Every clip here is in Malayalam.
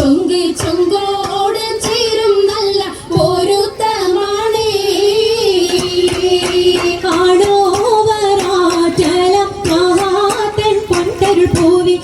ചൊങ്ക് ചൊങ്കോട് ചേരും നല്ല പൊരുത്തമാണ്. കാണോവരാറ്റല മഹാത്തൻ പൊണ്ടരുൾ പൂവി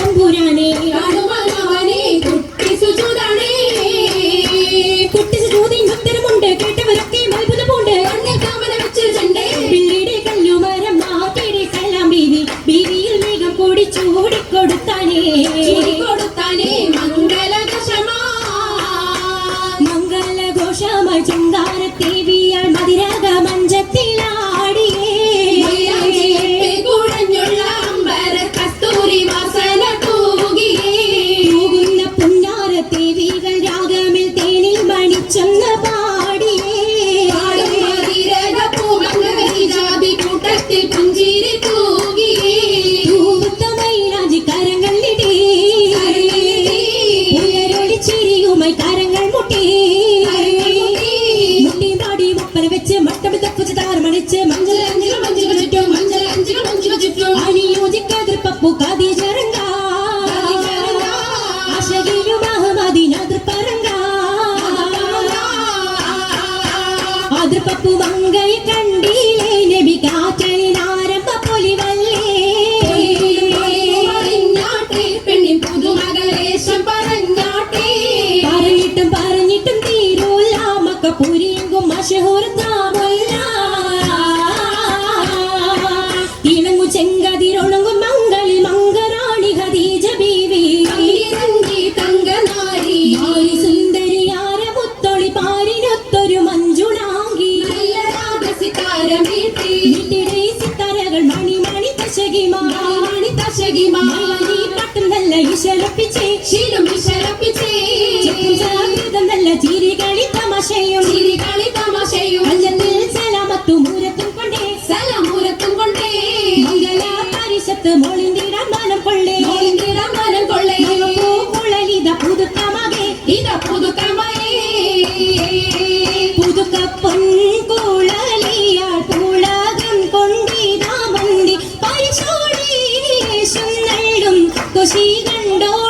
തമ്പുരാനെ കുട്ടി സുജൂതാണേ. കുട്ടി സുജൂതിൻ ഭക്തരമുണ്ട് കേട്ടവരൊക്കെ അത്ഭുത പൂണ്ട് കാമന വെച്ചൊരു ചണ്ടേ. പിന്നീട് കല്ലുമരം മാറ്റയുടെ കല്ലാം ബീവി ബീവിയിൽ മേഘം കൂടി ചൂടിക്കൊടുത്താനേ കരിക്കുട്ടി മുട്ടി താടി മുപ്പന വെച്ച് മട്ടം തപ്പുച്ച് താരമണിച്ച് മഞ്ചൽ അഞ്ചിൽ മഞ്ചിൽ ചുറ്റും മഞ്ചൽ അഞ്ചിൽ മഞ്ചിൽ ചുറ്റും. അണി യോജിക്കാതിർപ്പപ്പു കാതി ചരങ്ക ആശകിലുമാഹമതിനാതിർപ്പരങ്ക செங்கதிரொழுங்கும் மங்களி மங்கராணி கதீஜ பீவி தங்கி தங்க நாரி நாரி സുന്ദരിയാര മുത്തൊളി പാരിനൊത്തൊരു മഞ്ജുണാങ്കി നല്ല രാഗസിതാരം വീട്ടിലെ സിത്താരകൾ മണിമണി തശകിമാ. മണി തശകിമാ. നീ പാട്ടും നല്ല ഇശലപ്പിച്ചേ. ശീലം ഇശലപ്പിച്ചേ. നല്ല ചിരികളി തമാശയും. കൊശി കണ്ടോ